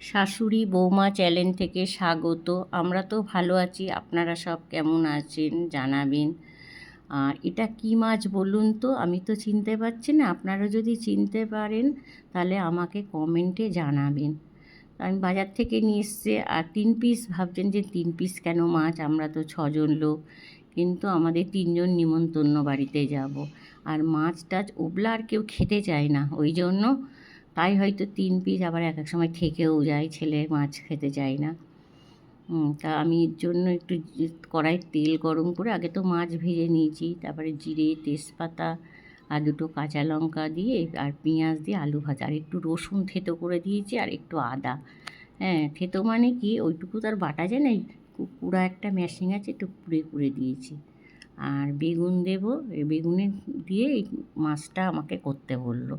শাশুড়ি, বৌমা চ্যানেল থেকে স্বাগত। আমরা তো ভালো আছি, আপনারা সব কেমন আছেন জানাবেন। আর এটা কী মাছ বলুন তো? আমি তো চিনতে পারছি না, আপনারা যদি চিনতে পারেন তাহলে আমাকে কমেন্টে জানাবেন। আমি বাজার থেকে নিয়ে এসছে, আর তিন পিস ভাবছেন যে তিন পিস কেন মাছ? আমরা তো ছজন লোক, কিন্তু আমাদের তিনজন নিমন্তন্ন বাড়িতে যাব। আর মাছ টাছ ওগুলো আর কেউ খেতে চায় না, ওই জন্য তাই হয়তো তিন পিস আবার এক এক সময় থেকেও যায়, ছেলে মাছ খেতে চায় না। তা আমি এর জন্য একটু কড়াইয়ে তেল গরম করে আগে তো মাছ ভেজে নিয়েছি, তারপরে জিরে, তেজপাতা আর দুটো কাঁচা লঙ্কা দিয়ে আর পেঁয়াজ দিয়ে আলু ভাজা। আর একটু রসুন থেতো করে দিয়েছি আর একটু আদা। হ্যাঁ থেতো মানে কি? ওইটুকু তো আর বাটা যায় না কু- একটা মেশিন আছে একটু পুড়ে পুড়ে দিয়েছি। আর বেগুন দেবো বেগুনে দিয়ে মাছটা আমাকে করতে বলল।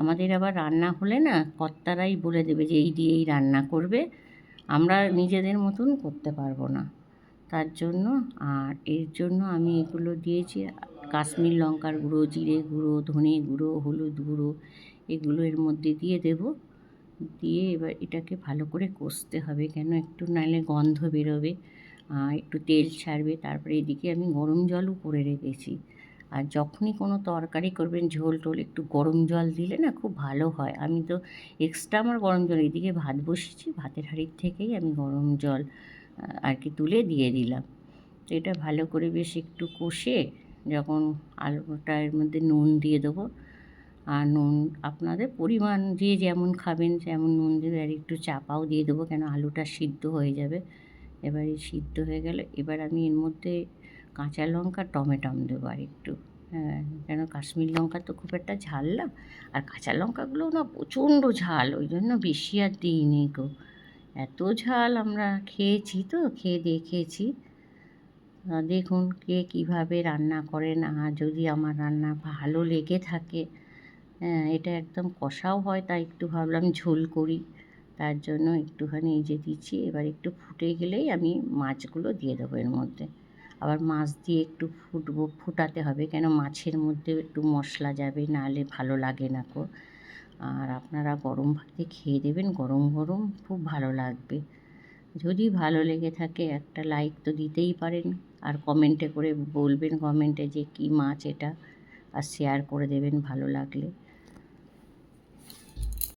আমাদের আবার রান্না হলে না কর্তারাই বলে দেবে যে এই দিয়েই রান্না করবে, আমরা নিজেদের মতন করতে পারব না। তার জন্য, আর এর জন্য আমি এগুলো দিয়েছি, কাশ্মীর লঙ্কার গুঁড়ো, জিরে গুঁড়ো, ধনে গুঁড়ো, হলুদ গুঁড়ো, এগুলো এর মধ্যে দিয়ে দেব। দিয়ে এবার এটাকে ভালো করে কষতে হবে কেন? একটু নাহলে গন্ধ বেরোবে একটু তেল ছাড়বে, তারপরে এদিকে আমি গরম জলও করে রেখেছি। আর যখনই কোনো তরকারি করবেন, ঝোল টোল একটু গরম জল দিলে না খুব ভালো হয়। আমি তো এক্সট্রা আমার গরম জল, এদিকে ভাত বসিয়েছি, ভাতের হাঁড়ির থেকেই আমি গরম জল আর কি তুলে দিয়ে দিলাম। তো এটা ভালো করে বেশ একটু কষে যখন আলুটা এর মধ্যে নুন দিয়ে দেবো, আর নুন আপনাদের পরিমাণ যে যেমন খাবেন, যেমন নুন দেবে আর একটু চাপাও দিয়ে দেবো কেন আলুটা সিদ্ধ হয়ে যাবে। এবারে সিদ্ধ হয়ে গেলে, এবার আমি এর মধ্যে কাঁচা লঙ্কা টমেটম দেবো আর একটু। হ্যাঁ কেন কাশ্মীর লঙ্কা তো খুব একটা ঝাল না। আর কাঁচা লঙ্কাগুলো না প্রচণ্ড ঝাল, ওই জন্য বেশি আর দিইনি গো। এত ঝাল আমরা খেয়েছি তো, খেয়ে দেখেছি। দেখুন কে কীভাবে রান্না করেন আর যদি আমার রান্না ভালো লেগে থাকে। হ্যাঁ এটা একদম কষাও হয়, তাই একটু ভাবলাম ঝোল করি। তার জন্য একটুখানি এই যে দিচ্ছি, এবার একটু ফুটে গেলেই আমি মাছগুলো দিয়ে দেবো এর মধ্যে। আবার মাছ দিয়ে একটু ফুটবো, ফুটাতে হবে। কেন? মাছের মধ্যে একটু মশলা যাবে, নাহলে ভালো লাগে না কো। আর আপনারা গরম ভাতে খেয়ে দেবেন, গরম গরম খুব ভালো লাগবে। যদি ভালো লেগে থাকে, একটা লাইক তো দিতেই পারেন। আর কমেন্টে করে বলবেন কমেন্টে যে কী মাছ এটা। আর শেয়ার করে দেবেন ভালো লাগলে।